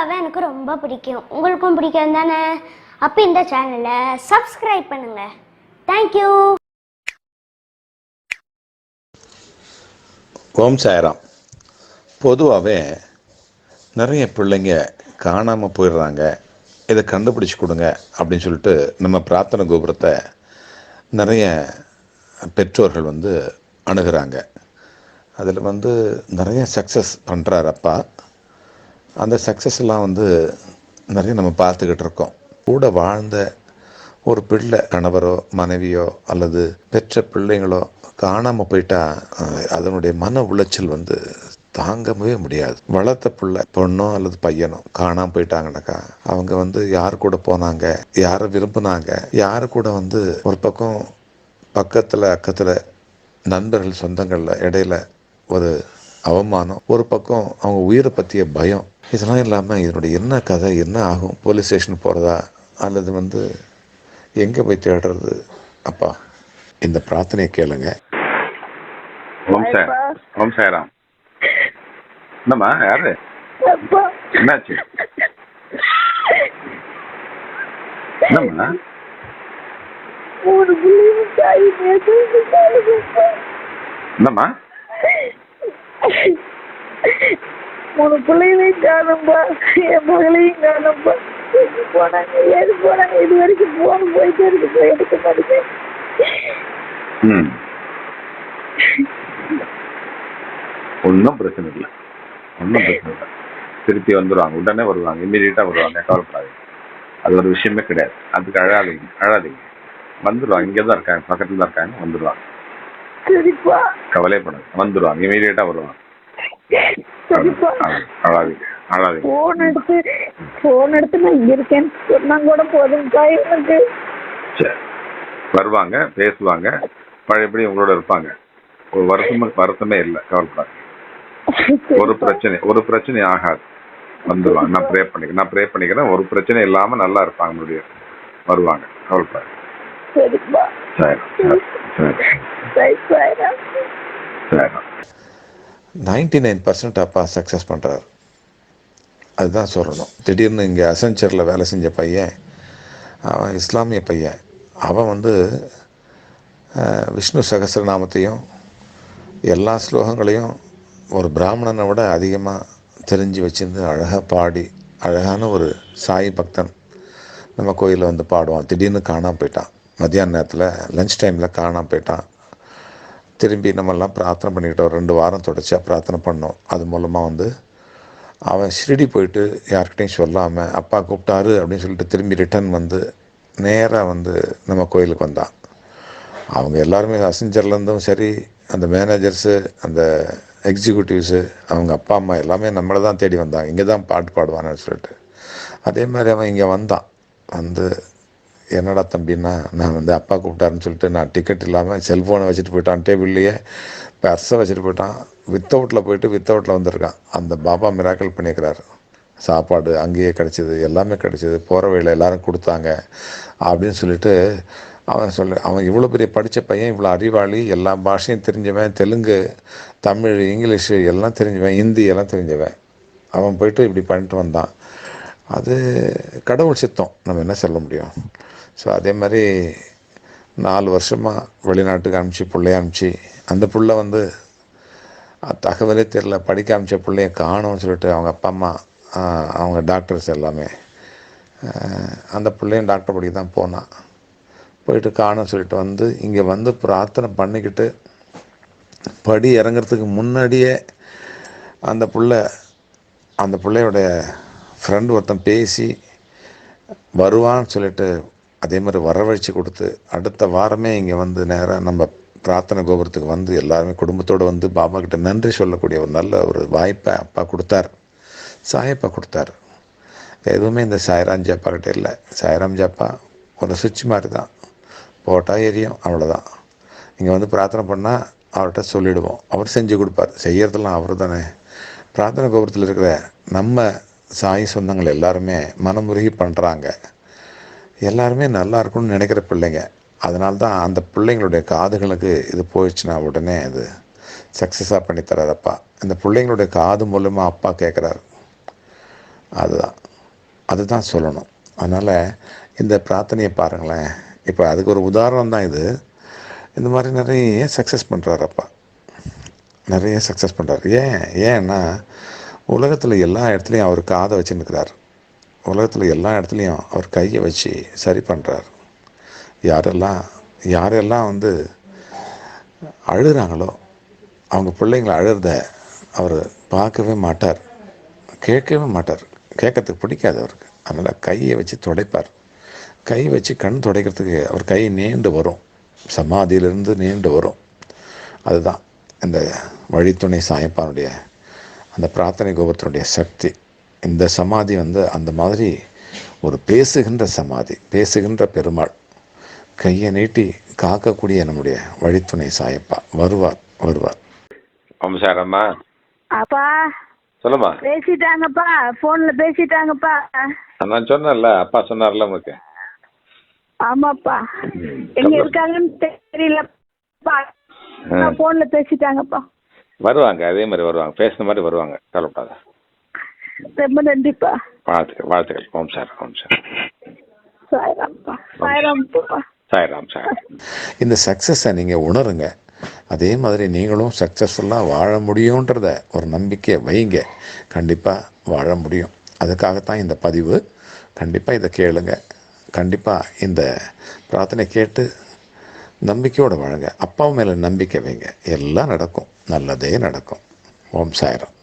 பாபாவை எனக்கு ரொம்ப பிடிக்கும். உங்களுக்கும் பிடிக்கும் தானே? அப்போ இந்த சேனலை சப்ஸ்கிரைப் பண்ணுங்க. தேங்க்யூ ஓம் சாயராம். பொதுவாகவே நிறைய பிள்ளைங்க காணாமல் போயிடுறாங்க. இதை கண்டுபிடிச்சி கொடுங்க அப்படின்னு சொல்லிட்டு நம்ம பிரார்த்தனை கோபுரத்தை நிறைய பெற்றோர்கள் வந்து அணுகிறாங்க. அதில் வந்து நிறைய சக்ஸஸ் பண்ணுறார் அப்பா. அந்த சக்ஸஸ்லாம் எல்லாம் வந்து நிறைய நம்ம பார்த்துக்கிட்டு இருக்கோம். கூட வாழ்ந்த ஒரு பிள்ளை கணவரோ மனைவியோ அல்லது பெற்ற பிள்ளைங்களோ காணாமல் போயிட்டா அதனுடைய மன உளைச்சல் வந்து தாங்கவே முடியாது. வளர்த்த பிள்ளை பொண்ணோ அல்லது பையனோ காணாமல் போயிட்டாங்கனாக்கா அவங்க வந்து யார் கூட போனாங்க யாரை விரும்புனாங்க யார் கூட வந்து ஒரு பக்கம் பக்கத்தில் அக்கத்தில் நண்பர்கள் சொந்தங்களில் இடையில ஒரு அவமானம் ஒரு பக்கம் அவங்க உயிரை பற்றிய பயம் இதெல்லாம் இல்லாமல் இதனுடைய என்ன கதை என்ன ஆகும்? போலீஸ் ஸ்டேஷன் போகிறதா அல்லது வந்து எங்கே போய் தேடுறது? அப்பா இந்த பிரார்த்தனையை கேளுங்க. ஓம் சார் ஓம் என்னம்மா யாரு? அப்பா என்னாச்சு? என்னம்மா. என்னம்மா? மூணு பிள்ளைகளையும் காணும்பா என் மகளையும் காணும்பா. எங்க போனாங்க ஏது போனாங்க இது வரைக்கும் போன போயிட்டே இருக்கு போய் எடுக்க மாட்டேங்க ஒன்றும் பிரச்சனை இல்லை. ஒன்றும் பிரச்சனை இல்லை. திருப்பி வந்துடுவாங்க உடனே வருவாங்க இம்மீடியட்டாக வருவாங்க கவலைப்படாதீங்க அது ஒரு விஷயமே கிடையாது. அதுக்கு அழாதீங்க அழாதீங்க. வந்துடுவாங்க இங்கே தான் இருக்காங்க பக்கத்தில் தான் இருக்காங்க வந்துடுவாங்க கவலைப்படாது வந்துடுவாங்க இம்மீடியட்டாக வருவாங்க சரிப்பா அழ- அழாதீங்க அழாதீங்க போன் எடுத்து போன் எடுத்து நான் இருக்கேன்னு சொன்னா கூட எனக்கு சரி வருவாங்க பேசுவாங்க. பழையபடி உங்களோட இருப்பாங்க. ஒரு வருஷம் வருத்தமே இல்லை கவலைப்படாது ஒரு பிரச்சனை ஒரு பிரச்சனை ஆகாது. வந்துடுவாங்க நான் ப்ரே பண்ணிக்கிறேன் நான் ப்ரே பண்ணிக்கிறேன். ஒரு பிரச்சனை இல்லாம நல்லா இருப்பாங்க முடியும் வருவாங்க. கவலைப்படாது சரி சரி சாய்ராம் சரி நைன்டி நைன் பர்சன்ட் அப்பா சக்ஸஸ் பண்ணுறாரு அதுதான் சொல்லணும். திடீர்னு இங்கே அசென்ச்சரில் வேலை செஞ்ச பையன் அவன் இஸ்லாமிய பையன். அவன் வந்து விஷ்ணு சகஸ்ரநாமத்தையும் எல்லா ஸ்லோகங்களையும் ஒரு பிராமணனை விட அதிகமாக தெரிஞ்சு வச்சிருந்து அழகாக பாடி அழகான ஒரு சாய் பக்தன் நம்ம கோயிலில் வந்து பாடுவான். திடீர்னு காணாம போயிட்டான். மத்தியான நேரத்தில் லஞ்ச் டைமில் காணாம போயிட்டான். திரும்பி நம்மெல்லாம் பிரார்த்தனை பண்ணிக்கிட்டோம் ரெண்டு வாரம் தொடர்ச்சியாக பிரார்த்தனை பண்ணோம். அது மூலமாக வந்து அவன் ஷிரடி போயிட்டு யார்கிட்டையும் சொல்லாமல் அப்பா கூப்பிட்டாரு அப்படின்னு சொல்லிட்டு திரும்பி ரிட்டர்ன் வந்து நேராக வந்து நம்ம கோயிலுக்கு வந்தான். அவங்க எல்லாருமே அசஞ்சர்லேருந்தும் சரி அந்த மேனேஜர்ஸு அந்த எக்ஸிக்யூட்டிவ்ஸு அவங்க அப்பா அம்மா எல்லாமே நம்மளை தான் தேடி வந்தாங்க. இங்கே தான் பாட்டு பாடுவான்னு சொல்லிட்டு. அதே மாதிரி அவன் இங்கே வந்தான். வந்து என்னடா தம்பின்னா நான் வந்து அப்பா கூப்பிட்டாருன்னு சொல்லிட்டு நான் டிக்கெட் இல்லாமல் செல்ஃபோனை வச்சுட்டு போயிட்டான் டேபிள்லேயே பர்ஸை வச்சுட்டு போயிட்டான். வித்தவுட்டில் போயிட்டு வித்தவுட்டில் வந்திருக்கான். அந்த பாபா மிராக்கல் பண்ணியிருக்கிறாரு. சாப்பாடு அங்கேயே கிடச்சிது எல்லாமே கிடச்சிது போகிற வழியில் எல்லாரும் கொடுத்தாங்க அப்படின்னு சொல்லிட்டு அவன் சொல்ல அவன் இவ்வளோ பெரிய படித்த பையன் இவ்வளோ அறிவாளி எல்லா பாஷையும் தெரிஞ்சவன் தெலுங்கு தமிழ் இங்கிலீஷு எல்லாம் தெரிஞ்சவன் ஹிந்தி எல்லாம் தெரிஞ்சவன். அவன் போயிட்டு இப்படி பண்ணிட்டு வந்தான். அது கடவுள் சித்தம். நம்ம என்ன சொல்ல முடியும்? ஸோ அதே மாதிரி நாலு வருஷமாக வெளிநாட்டுக்கு அனுப்பிச்சி பிள்ளைய அனுப்பிச்சி அந்த பிள்ளை வந்து தகவலே தெரில படிக்க அனுப்பிச்ச பிள்ளைய காணோம்னு சொல்லிட்டு அவங்க அப்பா அம்மா அவங்க டாக்டர்ஸ் எல்லாமே அந்த பிள்ளையும் டாக்டர் படிக்க தான் போனான் போயிட்டு காணோம்னு சொல்லிட்டு வந்து இங்கே வந்து பிரார்த்தனை பண்ணிக்கிட்டு படி இறங்குறதுக்கு முன்னாடியே அந்த பிள்ளை அந்த பிள்ளையோட ஃப்ரெண்டு ஒருத்தன் பேசி வருவான்னு சொல்லிட்டு அதே மாதிரி வரவழைச்சி கொடுத்து அடுத்த வாரமே இங்கே வந்து நேராக நம்ம பிரார்த்தனை கோபுரத்துக்கு வந்து எல்லாருமே குடும்பத்தோடு வந்து பாபா கிட்ட நன்றி சொல்லக்கூடிய ஒரு நல்ல ஒரு வாய்ப்பை அப்பா கொடுத்தார். சாயப்பா கொடுத்தாரு. எதுவுமே இந்த சாய்ராம் ஜாப்பா கிட்ட இல்லை. சாய்ராம் ஜாப்பா ஒரு சுவிட்ச் மாதிரி தான். போட்டால் எரியும் அவ்வளோதான் இங்கே வந்து பிரார்த்தனை பண்ணால் அவர்கிட்ட சொல்லிவிடுவோம் அவர் செஞ்சு கொடுப்பார். செய்யறதெல்லாம் அவர் தானே பிரார்த்தனை கோபுரத்தில் இருக்கிற நம்ம சாய் சொந்தங்கள் எல்லாருமே மனமுருகி பண்ணுறாங்க எல்லாருமே நல்லா இருக்கணும்னு நினைக்கிற பிள்ளைங்க. அதனால தான் அந்த பிள்ளைங்களுடைய காதுகளுக்கு இது போயிடுச்சுன்னா உடனே அது சக்ஸஸாக பண்ணி இந்த பிள்ளைங்களுடைய காது மூலமாக அப்பா கேட்குறாரு அதுதான். அதுதான் சொல்லணும். அதனால் இந்த பிரார்த்தனையை பாருங்களேன். இப்போ அதுக்கு ஒரு உதாரணம் தான் இது. இந்த மாதிரி நிறைய சக்ஸஸ் பண்ணுறாரு அப்பா நிறைய சக்ஸஸ் பண்ணுறாரு ஏன்? ஏன்னா உலகத்தில் எல்லா இடத்துலையும் அவர் காதை வச்சுருக்கிறார் உலகத்தில் எல்லா இடத்துலையும் அவர் கையை வச்சு சரி பண்ணுறார் யாரெல்லாம் யாரெல்லாம் வந்து அழுகிறாங்களோ அவங்க பிள்ளைங்களை அழுறத அவர் பார்க்கவே மாட்டார். கேட்கவே மாட்டார். கேட்கறதுக்கு பிடிக்காது அவருக்கு. அதனால் கையை வச்சு துடைப்பார். கை வச்சு கண் துடைக்கிறதுக்கு அவர் கை நீண்டு வரும். சமாதியிலிருந்து நீண்டு வரும். அதுதான் இந்த வழித்துணை சாயப்பானுடைய அந்த பிரார்த்தனை கோபத்தினுடைய சக்தி. இந்த சமாதி வந்து அந்த மாதிரி ஒரு பேசுகின்ற சமாதி பேசுகின்ற பெருமாள். கையை நீட்டி காக்கக்கூடிய நம்முடைய வழித்துணை சாயப்பா. வருவார் வருவார். ஓம் சாரம்மா அப்பா. சொல்லுமா. பேசிட்டாங்கப்பா. போன்ல பேசிட்டாங்கப்பா. நான் சொன்னேன்ல அப்பா சொன்னார்ல உங்களுக்கு. ஆமாப்பா. எங்க இருக்காங்கன்னு தெரியலப்பா. ஆ. போன்ல பேசிட்டாங்கப்பா. வருவாங்க அதே மாதிரி வருவாங்க. பேசுன மாதிரி வருவாங்க. கவலைப்படாத. ரொம்ப நன்றிப்பா வாழ்த்துக்கள் வாழ்த்துக்கள் ஓம் சார் ஓம் சார். சாய்ராம்ப்பா. சாய்ராம்ப்பா. சாய்ராம் சார். இந்த சக்ஸஸை நீங்கள் உணருங்க. அதே மாதிரி நீங்களும் சக்ஸஸ்ஃபுல்லாக வாழ முடியுன்றத ஒரு நம்பிக்கையை வைங்க. கண்டிப்பாக வாழ முடியும். அதுக்காகத்தான் இந்த பதிவு. கண்டிப்பாக இதை கேளுங்க. கண்டிப்பாக இந்த பிரார்த்தனை கேட்டு நம்பிக்கையோடு வாழுங்க. அப்பா மேலே நம்பிக்கை வைங்க. எல்லாம் நடக்கும். நல்லதே நடக்கும். ஓம் சாய்ராம்.